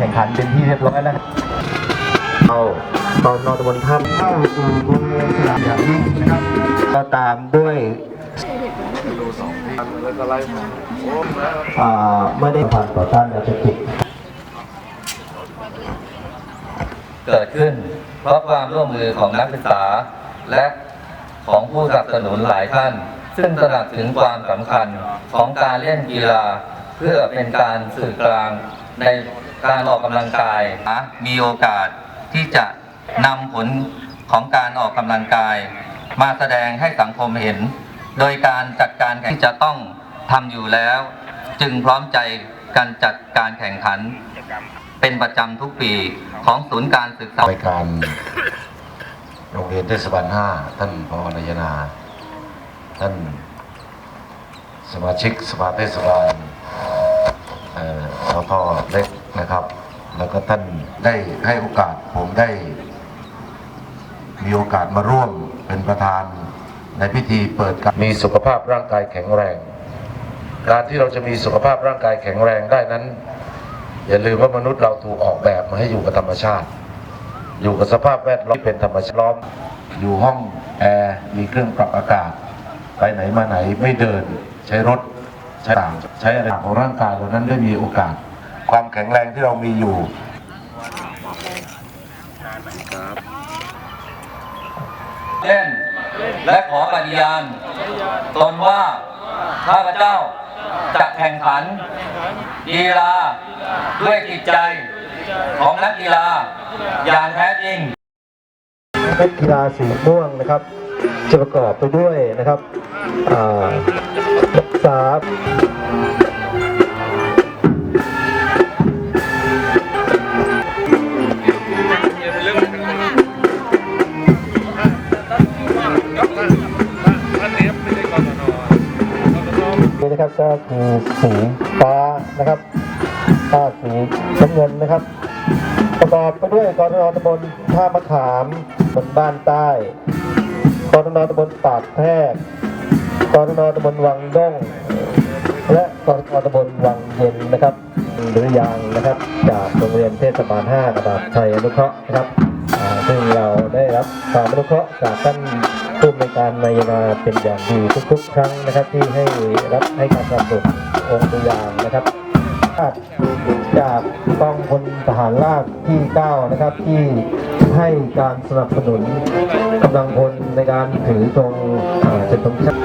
แข่งขันเป็นที่เรียบร้อยแล้วเอาตอนนอนตะบนถ้ำเข้าสู่บริเวณสนามอย่างยิ่งนะครับ ก็ตามด้วยอ่าไม่ได้ผ่านต่อต้านยาเสพติดเกิดขึ้น เพราะความร่วมมือของนักศึกษาและของผู้สนับสนุนหลายท่าน ซึ่งตระหนักถึงความสำคัญของการเล่นกีฬา เพื่อเป็นการสื่อกลางใน การออกกำลังกายนะมีโอกาสที่จะนำผลของการออกกำลังกาย มาแสดงให้สังคมเห็น โดยการจัดการแข่งที่จะต้องทำอยู่แล้ว จึงพร้อมใจกันจัดการแข่งขัน เป็นประจำทุกปีของศูนย์การศึกษารายการโรงเรียนเทศบาล5ท่านพอนายนา ท่านสมาชิกสภาเทศบาลเอ่อสพเล็ก นะครับ แล้วก็ท่านได้ให้โอกาสผมได้ มีโอกาสมาร่วมเป็นประธานในพิธีเปิดการมีสุขภาพร่างกายแข็งแรง การที่เราจะมีสุขภาพร่างกายแข็งแรงได้นั้น อย่าลืมว่ามนุษย์เราถูกออกแบบมาให้อยู่กับธรรมชาติ อยู่กับสภาพแวดล้อมที่เป็นธรรมชาติล้อม อยู่ห้องแอร์มีเครื่องปรับอากาศ ไปไหนมาไหนไม่เดิน ใช้รถใช้ต่างใช้อะไรต่างของร่างกายเรานั้นได้มีโอกาส ความแข็งแรงที่เรามีอยู่เล่นและขอปฏิญาณตนว่าข้าพเจ้าจะแข่งขันกีฬาด้วยจิตใจของนักกีฬาอย่างแท้จริงนักกีฬาสีม่วงนะครับ จะประกอบไปด้วยนะครับอ่านั นะครับก็คือสีฟ้านะครับผ้าสีน้ำเงินนะครับ ประกอบไปด้วยกรนตำบลท่ามะขามบนบ้านใต้กรนตำบลปากแพรกกรนตำบลวังด้งและกรนตำบลวังเย็นนะครับหรือยางนะครับ จากโรงเรียนเทศบาล5ระดับไทยอนุเคราะห์นะครับซึ่งเราได้รับความอนุเคราะห์จากท่าน ผู้อำนการนายาเป็นอย่างดีทุกๆ ครั้งนะครับที่ให้รับให้การสนับสนุนองค์ตัวอย่างนะครับจากกองพลทหารราบที่ 9 นะครับที่ให้การสนับสนุนกำลังพลในการถือธงเอ่อเป็นธงชาติ